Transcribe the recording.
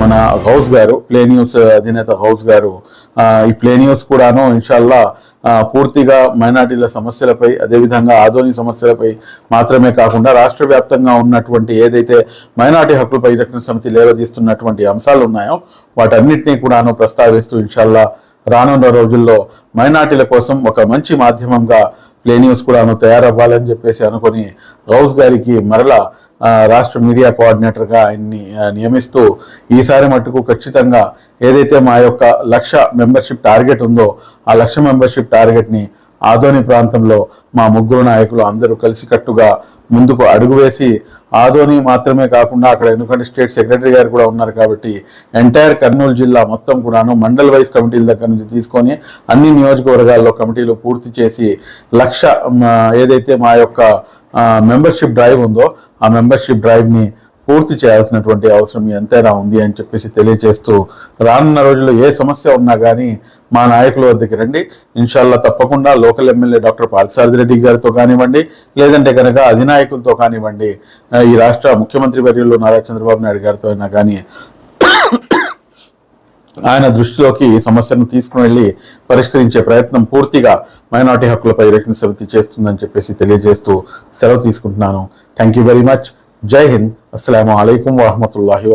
మన హౌస్ గారు play news అధినేత హౌస్ గారు ఈ ప్లే న్యూస్ కూడాను ఇన్షాల్లా పూర్తిగా మైనార్టీల సమస్యలపై అదేవిధంగా ఆధోని సమస్యలపై మాత్రమే కాకుండా రాష్ట్ర వ్యాప్తంగా ఉన్నటువంటి ఏదైతే మైనార్టీ హక్కుల పరిరక్షణ సమితి లేవదీస్తున్నటువంటి అంశాలు ఉన్నాయో వాటన్నిటినీ కూడాను ప్రస్తావిస్తూ ఇన్షాల్లా రానున్న రోజుల్లో మైనార్టీల కోసం ఒక మంచి మాధ్యమంగా ప్లే న్యూస్ కూడాను తయారవ్వాలని చెప్పేసి అనుకొని హౌస్ గారికి మరలా రాష్ట్ర మీడియా కోఆర్డినేటర్గా ఆయన్ని నియమిస్తూ ఈసారి మట్టుకు ఖచ్చితంగా ఏదైతే మా యొక్క లక్ష మెంబర్షిప్ టార్గెట్ ఉందో ఆ లక్ష మెంబర్షిప్ టార్గెట్ని ఆదోని ప్రాంతంలో మా ముగ్గురు నాయకులు అందరూ కలిసికట్టుగా ముందుకు అడుగు వేసి ఆదోని మాత్రమే కాకుండా అక్కడ ఎందుకంటే స్టేట్ సెక్రటరీ గారు కూడా ఉన్నారు కాబట్టి ఎంటైర్ కర్నూలు జిల్లా మొత్తం కూడాను మండల్ వైజ్ కమిటీల దగ్గర నుంచి తీసుకొని అన్ని నియోజకవర్గాల్లో కమిటీలు పూర్తి చేసి లక్ష ఏదైతే మా యొక్క మెంబర్షిప్ డ్రైవ్ ఉందో ఆ మెంబర్షిప్ డ్రైవ్ని పూర్తి చేయాల్సినటువంటి అవసరం ఎంతైనా ఉంది అని చెప్పేసి తెలియజేస్తూ రానున్న రోజుల్లో ఏ సమస్య ఉన్నా కానీ మా నాయకుల వద్దకి రండి. ఇన్షాల్లా తప్పకుండా local MLA doctor Palasarathi Reddy గారితో కానివ్వండి లేదంటే కనుక అధినాయకులతో కానివ్వండి ఈ రాష్ట్ర ముఖ్యమంత్రి వర్యుల్లో నారా చంద్రబాబు నాయుడు గారితో అయినా కానీ ఆయన దృష్టిలోకి ఈ సమస్యను తీసుకుని వెళ్ళి పరిష్కరించే ప్రయత్నం పూర్తిగా మైనార్టీ హక్కులపై రక్షణ సమితి చేస్తుందని చెప్పేసి తెలియజేస్తూ సెలవు తీసుకుంటున్నాను. థ్యాంక్ యూ వెరీ మచ్ జై హింద్ అస్సలం అయికం వరహమతుల్లాహి